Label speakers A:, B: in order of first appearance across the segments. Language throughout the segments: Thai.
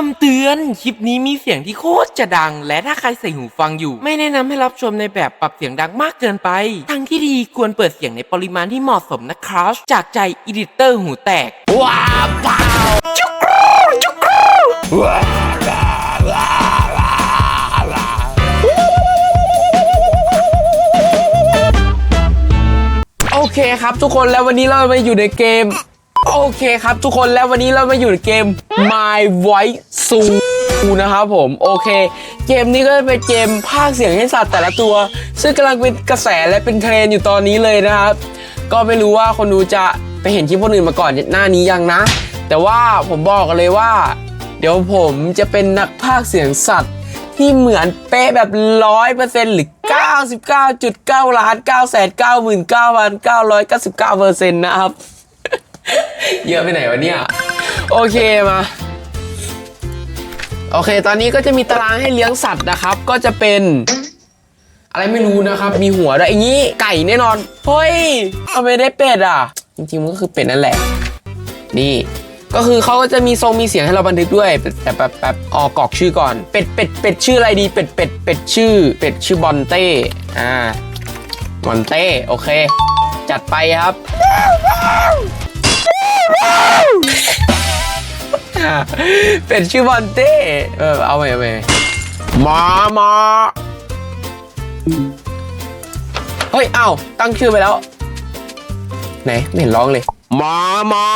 A: คำเตือน คลิปนี้มีเสียงที่โคตรจะดัง และถ้าใครใส่หูฟังอยู่ ไม่แนะนำให้รับชมในแบบปรับเสียงดังมากเกินไป ทางที่ดีควรเปิดเสียงในปริมาณที่เหมาะสมนะครับ จากใจอีดิเตอร์หูแตก ว้าวเปล่าจุกรูจุกรูโอเคครับทุกคนแล้ววันนี้เรามาอยู่ในเกม โอเคครับทุกคนแล้ววันนี้เรามาอยู่ในเกม My Voice Zoo นะครับผม โอเค เกมนี้ก็จะเป็นเกมภาคเสียงให้สัตว์แต่ละตัว ซึ่งกำลังเป็นกระแสและเป็นเทรนอยู่ตอนนี้เลยนะครับ ก็ไม่รู้ว่าคนดูจะไปเห็นคลิปคนอื่นมาก่อนหน้านี้ยังนะ แต่ว่าผมบอกเลยว่า เดี๋ยวผมจะเป็นนักภาคเสียงสัตว์ที่เหมือนเป๊ะแบบร้อยหรือ 99.9ล้าน9 9 9 9 9 9 9 9 9 9 9 9 9 9 9 9 9 9 9 9 9 9 9 9 9 9 9 9 9 9 9 9 9 9 9 9 9 9 9 9 9 9 9 9 9 9 9 9 9 9 9 9 9 9 9 9 9 9 9 9 9 9 9 9 9 9 9 9 9 9 9 9 9 9 9 9 9 9 9 9 9 9 9 9 9 9 9 เยอะไปไหนวะเนี่ย โอเคมา โอเค ตอนนี้ก็จะมีตารางให้เลี้ยงสัตว์นะครับ ก็จะเป็น อะไรไม่รู้นะครับ มีหัวด้วยอย่างนี้ ไก่แน่นอน เฮ้ยทำไมได้เป็ดอะ จริงๆมันก็คือเป็ดนั่นแหละ นี่ ก็คือเขาก็จะมีทรงมีเสียงให้เราบันทึกด้วย แต่แบบแบบออกกรอกชื่อก่อน เป็ดเป็ดเป็ดชื่ออะไรดี เป็ดเป็ดเป็ดชื่อ เป็ดชื่อบอนเต้ อ่า บอนเต้ โอเค จัดไปครับ เป็ดชื่อบอนเต้เออเอาไปเอาไปมามาเฮ้ย เอ้า ตั้งชื่อไปแล้ว ไหน ไม่เห็นร้องเลย มามา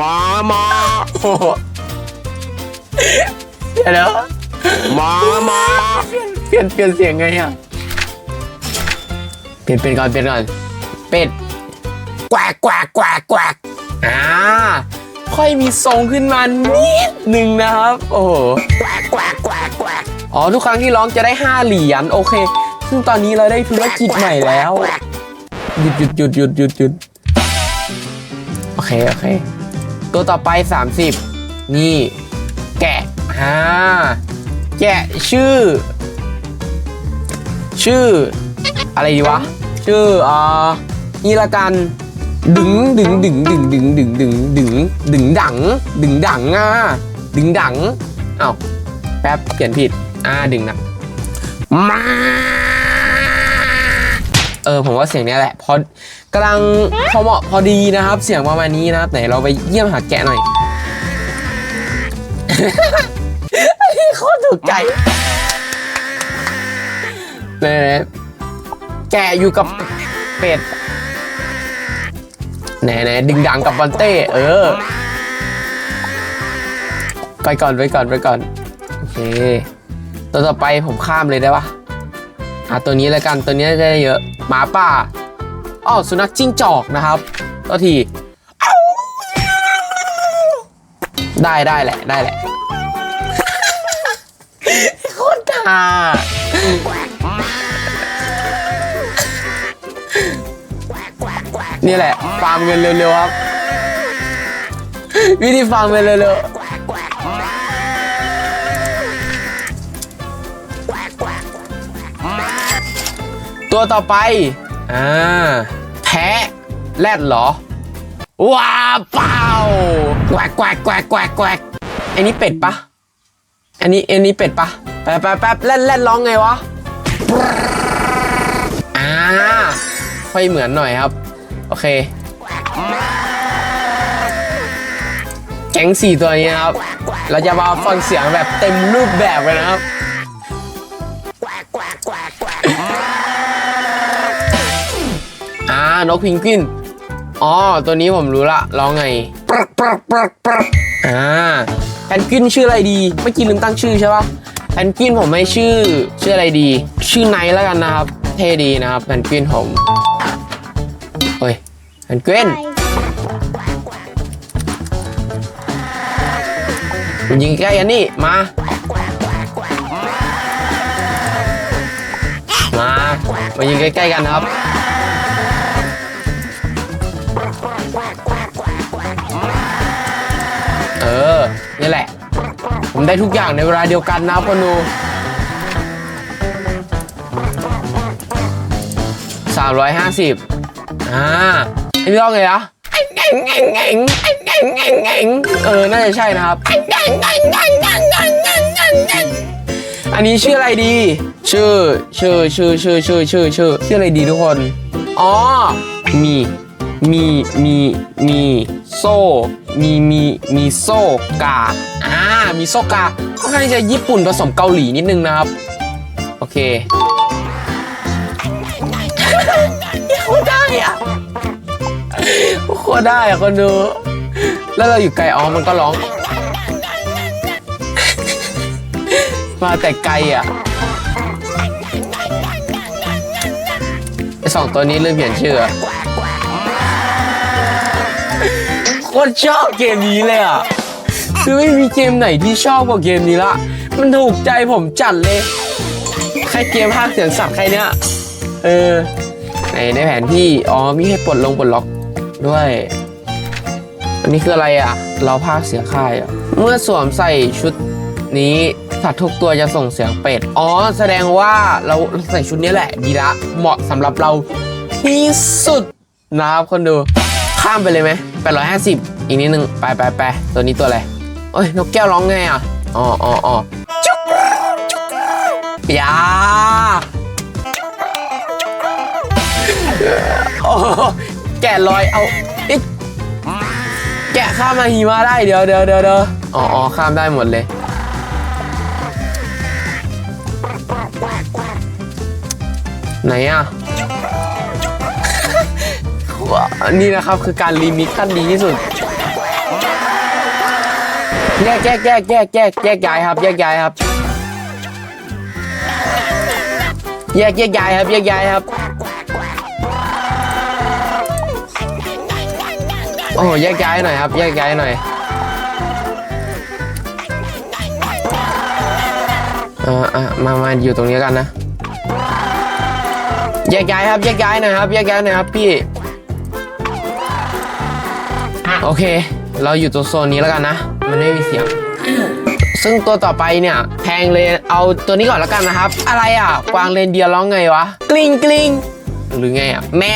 A: มามาโอ้โหเดี๋ยวนะมามาเปลี่ยนเปลี่ยนเสียงไงอะเปลี่ยนเป็นก่อน เปลี่ยนก่อน เป็ดแกวกแกวกแกวกแกวกอ่าค่อยมีทรงขึ้นมานิดหนึ่งนะครับ โอ้โหแกวกแกวกแกวกแกวกอ๋อทุกครั้งที่ร้องจะได้5เหรียญโอเค ซึ่งตอนนี้เราได้ธุรกิจใหม่แล้ว หยุดหยุดหยุดหยุดหยุดหยุดโอเค โอเค ตัวต่อไป 30 นี่ แกะอ่าแกะชื่อ ชื่อ อะไรดีวะ ชื่ออ่า นี่ละกันดึงดึงดึงดึงดึงดึงดึงดึงดึงดังดึงดังอะดึงดังอ้าวแป๊บเขียนผิดอ่าดึงนะมาเออผมว่าเสียงนี้แหละพอกำลังพอเหมาะพอดีนะครับ เสียงประมาณนี้นะครับไหนเราไปเยี่ยมหาแกะหน่อยโคตรถูกใจไหนๆแกะอยู่กับเป็ด ไหนไหนๆดึงดังกับบอลเต้ เออ ไปก่อนไปก่อนไปก่อน โอเค ตัวต่อไปผมข้ามเลยได้ปะอะตัวนี้แล้วกันตัวนี้จะได้เยอะ หมาป่าอ๋อสุนัขจิ้งจอกนะครับตัวที ได้ได้แหละได้แหละโคตรท่า นี่แหละฟาร์มเงินเร็วๆครับ วิธีฟาร์มเงินเร็วๆตัวต่อไป อ่า แพะแรดเหรอ ว้าเปล่าแกวกแกวกแกวกแกวกแกวกอันนี้เป็ดปะอันนี้อันนี้เป็ดปะแป๊บแป๊บแป๊บแรดแรดร้องไงวะ อ่าค่อยเหมือนหน่อยครับ โอเค แก๊งสี่ตัวนี้นะครับ เราจะมาฟังเสียงแบบเต็มรูปแบบเลยนะครับอ่านกพิงกวินอ๋อ ตัวนี้ผมรู้ละร้องไงปรักปรักปรักปรักอ่าแพนกวินชื่ออะไรดี เมื่อกี้ลืมตั้งชื่อใช่ปะแพนกวินผมไม่ชื่อ ชื่ออะไรดี ชื่อไนท์แล้วกันนะครับ เท่ดีนะครับแพนกวินผม เฮ้ยแพนกวินยิงใกล้กันนี่มา มา มายิงใกล้ๆกันครับ เออ นี่แหละ ผมได้ทุกอย่างในเวลาเดียวกันนะครับคนดูสามร้ อ่าไอ้พี่ร้องไงอะไอ้เง่งเอ่อน่าจะใช่นะครับ อันนี้ชื่ออะไรดี ชื่อ ชื่อ ชื่อ ชื่อ ชื่อ ชื่อ ชื่อ ชื่ออะไรดีทุกคน อ๋อ มี มี มี มี โซ่ มี มี มีโซ่กา อ่า มีโซ่กาค่อนข้างจะญี่ปุ่นผสมเกาหลีนิดนึงนะครับ โอเค โคตรได้อะคนดู แล้วเราอยู่ไกลอ๋อมันก็ร้อง มาแต่ไกลอะไอสองตัวนี้เริ่มเปลี่ยนชื่ออะโคตรชอบเกมนี้เลยอะคือไม่มีเกมไหนที่ชอบกว่าเกมนี้ละ มันถูกใจผมจัดเลย ใครเกมภาคเสียงสัตว์ใครเนี้ยเออ ในในแผนที่ อ๋อ มีให้ปลดลงปลดล็อก ด้วย อันนี้คืออะไรอะ เราภาคเสียค่ายอะ เมื่อสวมใส่ชุดนี้สัตว์ทุกตัวจะส่งเสียงเป็ด อ๋อ แสดงว่าเราใส่ชุดนี้แหละ ดีละ เหมาะสำหรับเราที่สุดนะครับคนดู ข้ามไปเลยไหม850อีกนิดนึง ไปไปไปตัวนี้ตัวอะไรเอ้ยนกแก้วร้องไงอะ อ๋ออ๋ออ๋อจุ๊กจุ๊กยาโอ้ แกะรอยเอาเอ๊ะแกะข้ามมาหิมะได้เดี๋ยวเดี๋ยวเดี๋ยวเดี๋ยวอ๋ออ๋อข้ามได้หมดเลย ไหนอะ นี่นะครับคือการรีมิกซ์ขั้นดีที่สุดแยกแยกแยกแยกแยกแยกย้ายครับแยกย้ายครับแยกแยกย้ายครับแยกย้ายครับ โอ้แยกย้ายหน่อยครับแยกย้ายหน่อยเอ่อ่ามามาอยู่ตรงนี้กันนะแยกย้ายครับแยกย้ายหน่อยครับแยกย้ายหน่อยครับพี่โอเค เราอยู่ตัวโซนนี้แล้วกันนะ มันไม่มีเสียง ซึ่งตัวต่อไปเนี่ย แพงเลยเอาตัวนี้ก่อนแล้วกันนะครับ อะไรอะ กวางเรนเดียร้องไงวะ กลิ้งกลิ้งหรือไงอะ แม่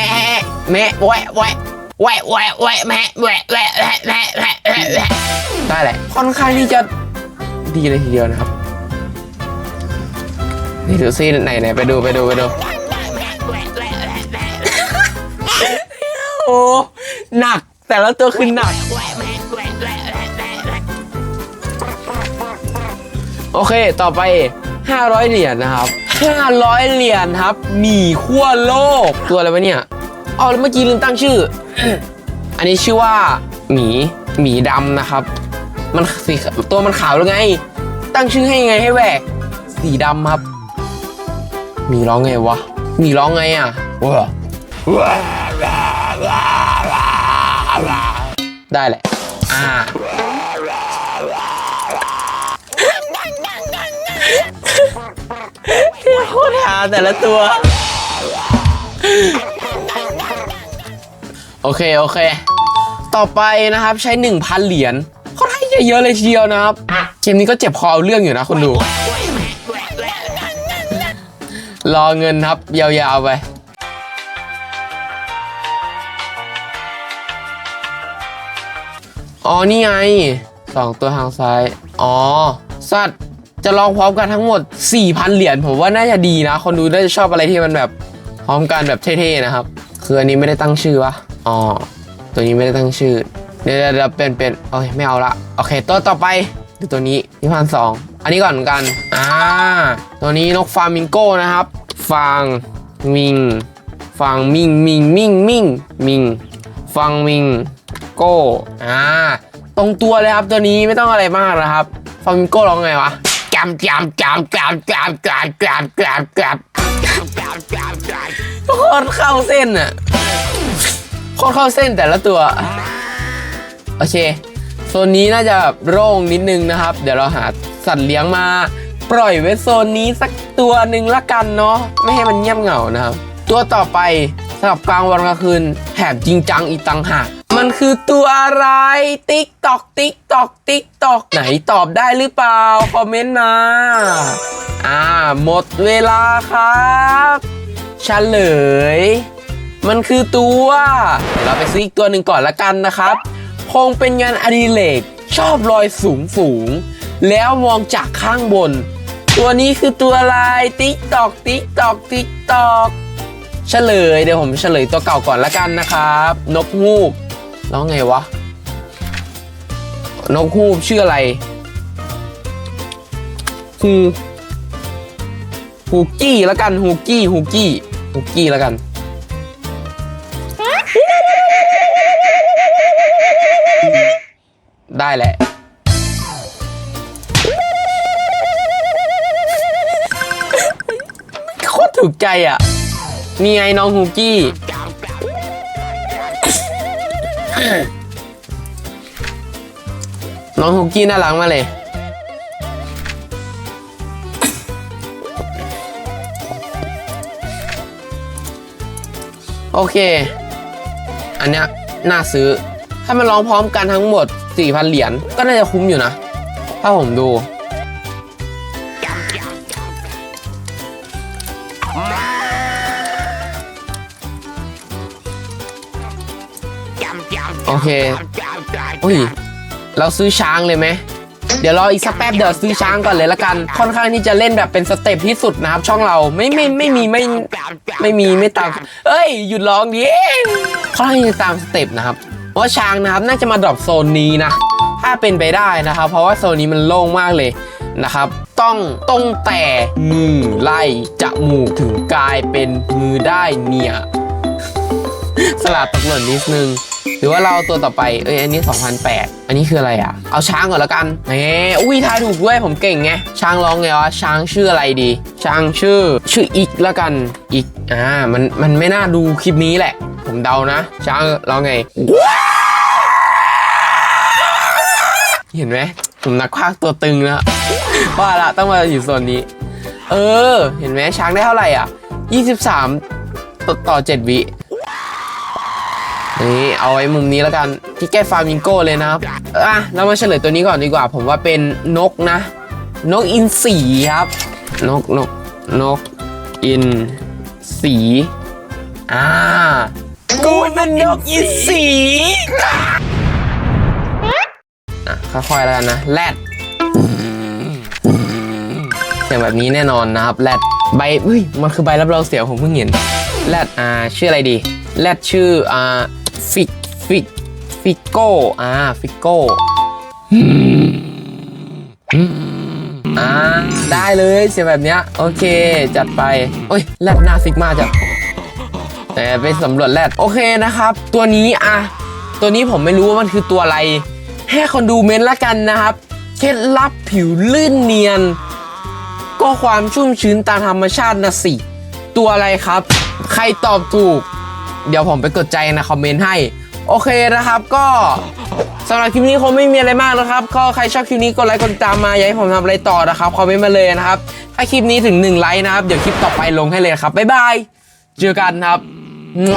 A: แม่แหวะ แหวะแหวะแหวะแหวะแม่แหวะแหวะแหวะแหวะแหวะแหวะแหวะได้แหละ ค่อนข้างที่จะดีเลยทีเดียวนะครับ นี่ดูซิไหนไหนไปดูไปดูไปดู โอ้หนักแต่ละตัวคือหนัก โอเค ต่อไป 500 เหรียญนะครับ 500 เหรียญครับหมีขั้วโลก ตัวอะไรวะเนี่ย อ๋อแล้วเมื่อกี้ลืมตั้งชื่อ อันนี้ชื่อว่าหมีหมีดำนะครับ มันสีตัวมันขาวแล้วไง ตั้งชื่อให้ไงให้แหวกสีดำครับหมีร้องไงวะหมีร้องไงอะว้าได้แหละ อ่าโคตรหาแต่ละตัว โอเค โอเค ต่อไปนะครับใช้ 1,000 เหรียญค่อนข้างจะเยอะเลยทีเดียวนะครับ เกมนี้ก็เจ็บคอเอาเรื่องอยู่นะคนดู รอเงินครับ ยาวๆไปอ๋อ นี่ไงสองตัวทางซ้าย อ๋อ สัตว์ จะลองพร้อมกันทั้งหมด 4,000 เหรียญผมว่าน่าจะดีนะ คนดูน่าจะชอบอะไรที่มันแบบ พร้อมกันแบบเท่ๆนะครับ คืออันนี้ไม่ได้ตั้งชื่อวะ อ๋อ ตัวนี้ไม่ได้ตั้งชื่อเดี๋ยวเดี๋ยวเดี๋ยวเป็นเป็นโอ้ยไม่เอาละ โอเค ตัวต่อไปดูตัวนี้ที่พันสอง อันนี้ก่อนเหมือนกัน อ่า ตัวนี้นกฟามิงโก้นะครับ ฟางมิง ฟางมิงมิงมิงมิงมิงฟังมิงโก้ อ่า ตรงตัวเลยครับตัวนี้ไม่ต้องอะไรมากนะครับฟังมิงโก้ร้องไงวะจำจำจำจำจำจำจำจำจำโคตรเข้าเส้นอะ โคตรเข้าเส้นแต่ละตัว โอเคโซนนี้น่าจะโล่งนิดนึงนะครับ เดี๋ยวเราหาสัตว์เลี้ยงมา ปล่อยไว้โซนนี้สักตัวหนึ่งละกันเนาะไม่ให้มันเงียบเหงานะครับ ตัวต่อไปสำหรับกลางวันกลางคืนแถมจริงจังอีกตังหากมันคือตัวอะไรติ๊กตอกติ๊กตอกติ๊กตอกไหนตอบได้หรือเปล่า คอมเมนต์มา อ่า หมดเวลาครับเฉลย มันคือตัวเราไปซื้ออีกตัวหนึ่งก่อนละกันนะครับผงเป็นงานอดิเรกชอบลอยสูงสูง แล้วมองจากข้างบน ตัวนี้คือตัวอะไรติ๊กตอกติ๊กตอกติ๊กตอกเฉลยเดี๋ยวผมเฉลยตัวเก่าก่อนละกันนะครับ นกฮูกแล้วไงวะ นกฮูกชื่ออะไรฮูฮูกี้ละกันฮูกี้ฮูกี้ฮูกี้ละกัน ได้แหละโคตรถูกใจอะ นี่ไงน้องฮูกี้ น้องฮูกี้น่ารักมากเลย โอเค อันเนี้ยน่าซื้อ ถ้ามันร้องพร้อมกันทั้งหมด 4,000 เหรียญก็น่าจะคุ้มอยู่นะ ถ้าผมดู โอเคอุ้ยเราซื้อช้างเลยไหมเดี๋ยวรออีกสักแป๊บเดี๋ยวซื้อช้างก่อนเลยละกัน ค่อนข้างที่จะเล่นแบบเป็นสเต็ปที่สุดนะครับ ช่องเราไม่ไม่ไม่มีไม่ไม่มีไม่ตาม เอ้ย หยุดร้องดิค่อนข้างจะตามสเต็ปนะครับ ว่าช้างนะครับน่าจะมาดรอปโซนนี้นะ ถ้าเป็นไปได้นะครับ เพราะว่าโซนนี้มันโล่งมากเลยนะครับ ต้องต้องแต่มือไล่จมูกถึงกลายเป็นมือได้เนี่ย สลัดตกหล่นนิดนึง หรือว่าเราเอาตัวต่อไป เอ้ยอันนี้ 2008 อันนี้คืออะไรอะ เอาช้างก่อนแล้วกันเอ้อุ้ยทายถูกด้วยผมเก่งไง ช้างร้องไงวะ ช้างชื่ออะไรดี ช้างชื่อ ชื่ออีกแล้วกัน อีก อ่า มัน มันไม่น่าดูคลิปนี้แหละ ผมเดานะ ช้างร้องไง เห็นไหมผมนักพากตัวตึงแล้วว่าละต้องมาอยู่โซนนี้ เออ เห็นไหมช้างได้เท่าไหร่อะ 23 ต่อต่อ7วินี่เอาไว้มุมนี้แล้วกันที่แก้ฟามิงโก้เลยนะครับอะเรามาเฉลยตัวนี้ก่อนดีกว่า ผมว่าเป็นนกนะ นกอินทรีครับ นกนกนกอินทรีอ่า กูเป็นนกอินทรีอะค่อยๆแล้วกันนะแรดเสียงแบบนี้แน่นอนนะครับแรดใบเฮ้ยมันคือใบรับรองเสียงผมเพิ่งเห็นแรดอ่าชื่ออะไรดีแรดชื่ออ่าฟิกฟิกฟิกโก้อ่าฟิกโก้อ่าได้เลยเสียงแบบเนี้ยโอเค จัดไปโอ้ยแรดหน้าฟิกมากจ้ะ แต่ไปสำรวจแรดโอเคนะครับ ตัวนี้อะตัวนี้ผมไม่รู้ว่ามันคือตัวอะไร ให้คนดูเมนละกันนะครับ เคล็ดลับผิวลื่นเนียน ก็ความชุ่มชื้นตามธรรมชาตินะสิ ตัวอะไรครับ ใครตอบถูก เดี๋ยวผมไปกดใจนะคอมเมนต์ให้ โอเคนะครับก็สำหรับคลิปนี้คงไม่มีอะไรมากนะครับก็ใครชอบคลิปนี้กดไลค์กดติดตามมาอยากให้ผมทำอะไรต่อนะครับคอมเมนต์มาเลยนะครับ ถ้าคลิปนี้ถึง1ไลค์นะครับ เดี๋ยวคลิปต่อไปลงให้เลยครับ บ๊ายบาย เจอกันครับ มั่ว